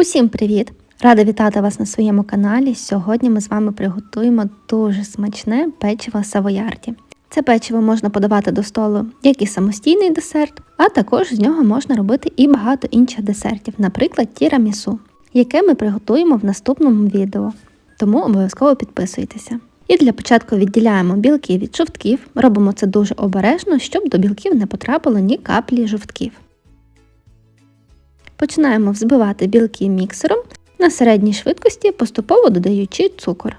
Усім привіт! Рада вітати вас на своєму каналі. Сьогодні ми з вами приготуємо дуже смачне печиво савоярді. Це печиво можна подавати до столу як і самостійний десерт, а також з нього можна робити і багато інших десертів, наприклад, тірамісу, яке ми приготуємо в наступному відео. Тому обов'язково підписуйтеся. І для початку відділяємо білки від жовтків. Робимо це дуже обережно, щоб до білків не потрапило ні каплі жовтків. Починаємо взбивати білки міксером на середній швидкості, поступово додаючи цукор.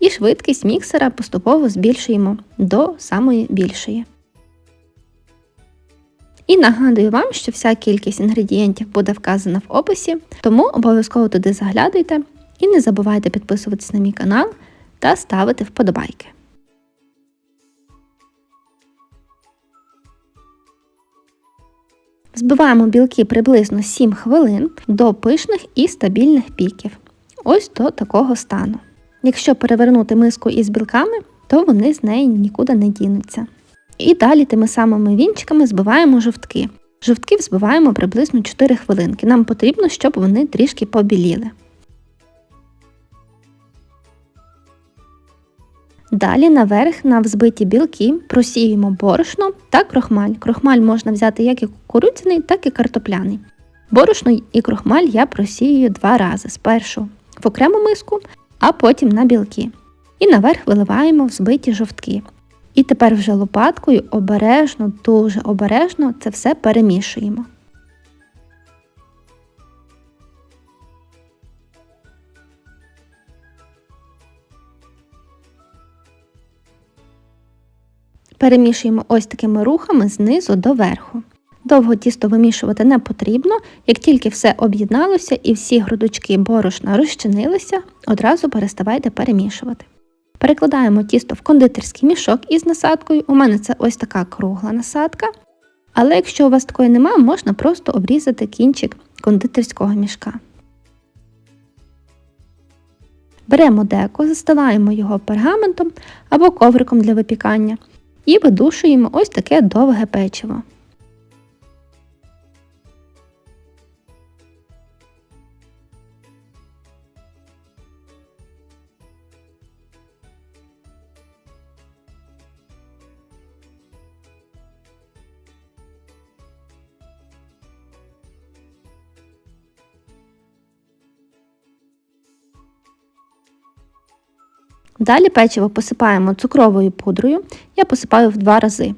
І швидкість міксера поступово збільшуємо до самої більшої. І нагадую вам, що вся кількість інгредієнтів буде вказана в описі, тому обов'язково туди заглядуйте і не забувайте підписуватись на мій канал та ставити вподобайки. Збиваємо білки приблизно 7 хвилин до пишних і стабільних піків. Ось до такого стану. Якщо перевернути миску із білками, то вони з неї нікуди не дінуться. І далі тими самими вінчиками збиваємо жовтки. Жовтки взбиваємо приблизно 4 хвилинки. Нам потрібно, щоб вони трішки побіліли. Далі наверх на взбиті білки просіюємо борошно та крохмаль. Крохмаль можна взяти як і кукурудзяний, так і картопляний. Борошно і крохмаль я просіюю два рази. Спершу в окрему миску, а потім на білки. І наверх виливаємо взбиті жовтки. І тепер вже лопаткою обережно, дуже обережно це все перемішуємо. Перемішуємо ось такими рухами знизу до верху. Довго тісто вимішувати не потрібно, як тільки все об'єдналося і всі грудочки борошна розчинилися, одразу переставайте перемішувати. Перекладаємо тісто в кондитерський мішок із насадкою. У мене це ось така кругла насадка. Але якщо у вас такої немає, можна просто обрізати кінчик кондитерського мішка. Беремо деко, застилаємо його пергаментом або ковриком для випікання і видушуємо ось таке довге печиво. Далі печиво посипаємо цукровою пудрою, я посипаю в два рази.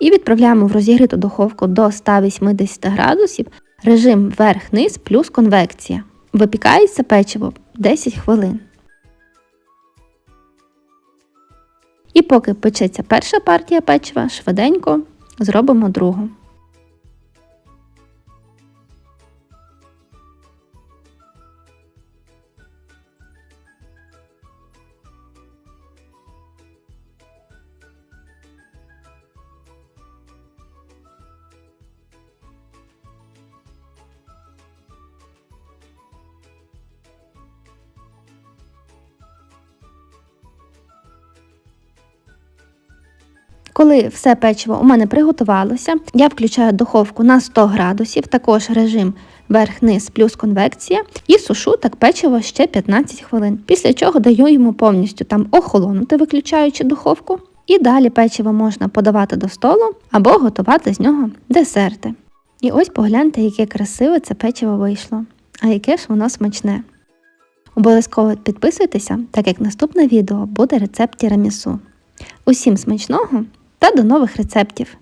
І відправляємо в розігріту духовку до 180 градусів режим верх-низ плюс конвекція. Випікається печиво 10 хвилин. І поки печеться перша партія печива, швиденько зробимо другу. Коли все печиво у мене приготувалося, я включаю духовку на 100 градусів, також режим верх-низ плюс конвекція, і сушу так печиво ще 15 хвилин. Після чого даю йому повністю там охолонути, виключаючи духовку. І далі печиво можна подавати до столу або готувати з нього десерти. І ось погляньте, яке красиве це печиво вийшло, а яке ж воно смачне. Обов'язково підписуйтеся, так як наступне відео буде рецепт тірамісу. Усім смачного! Та до нових рецептів!